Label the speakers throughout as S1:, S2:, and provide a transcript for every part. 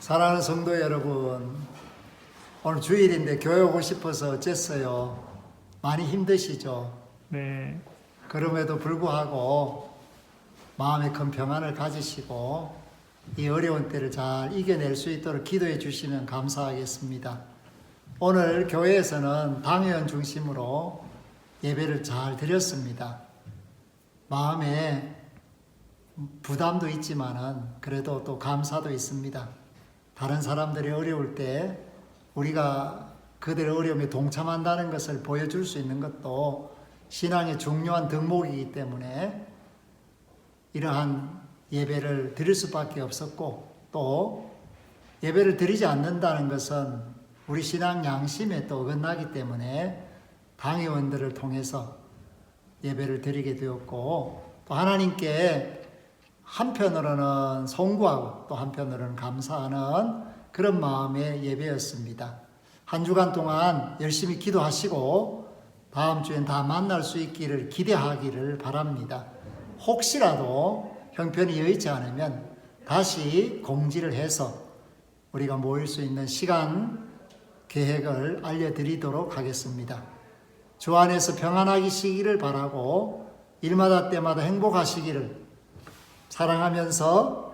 S1: 사랑하는 성도 여러분, 오늘 주일인데 교회 오고 싶어서 어쨌어요. 많이 힘드시죠?
S2: 네.
S1: 그럼에도 불구하고 마음에 큰 평안을 가지시고 이 어려운 때를 잘 이겨낼 수 있도록 기도해 주시면 감사하겠습니다. 오늘 교회에서는 당회원 중심으로 예배를 잘 드렸습니다. 마음에 부담도 있지만은 그래도 또 감사도 있습니다. 다른 사람들이 어려울 때 우리가 그들의 어려움에 동참한다는 것을 보여줄 수 있는 것도 신앙의 중요한 덕목이기 때문에 이러한 예배를 드릴 수밖에 없었고 또 예배를 드리지 않는다는 것은 우리 신앙 양심에 또 어긋나기 때문에 당회원들을 통해서 예배를 드리게 되었고 또 하나님께 한편으로는 송구하고 또 한편으로는 감사하는 그런 마음의 예배였습니다. 한 주간 동안 열심히 기도하시고 다음 주엔 다 만날 수 있기를 기대하기를 바랍니다. 혹시라도 형편이 여의치 않으면 다시 공지를 해서 우리가 모일 수 있는 시간 계획을 알려드리도록 하겠습니다. 주 안에서 평안하시기를 바라고 일마다 때마다 행복하시기를 사랑하면서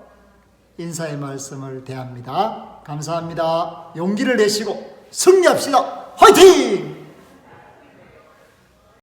S1: 인사의 말씀을 대합니다. 감사합니다. 용기를 내시고 승리합시다. 화이팅!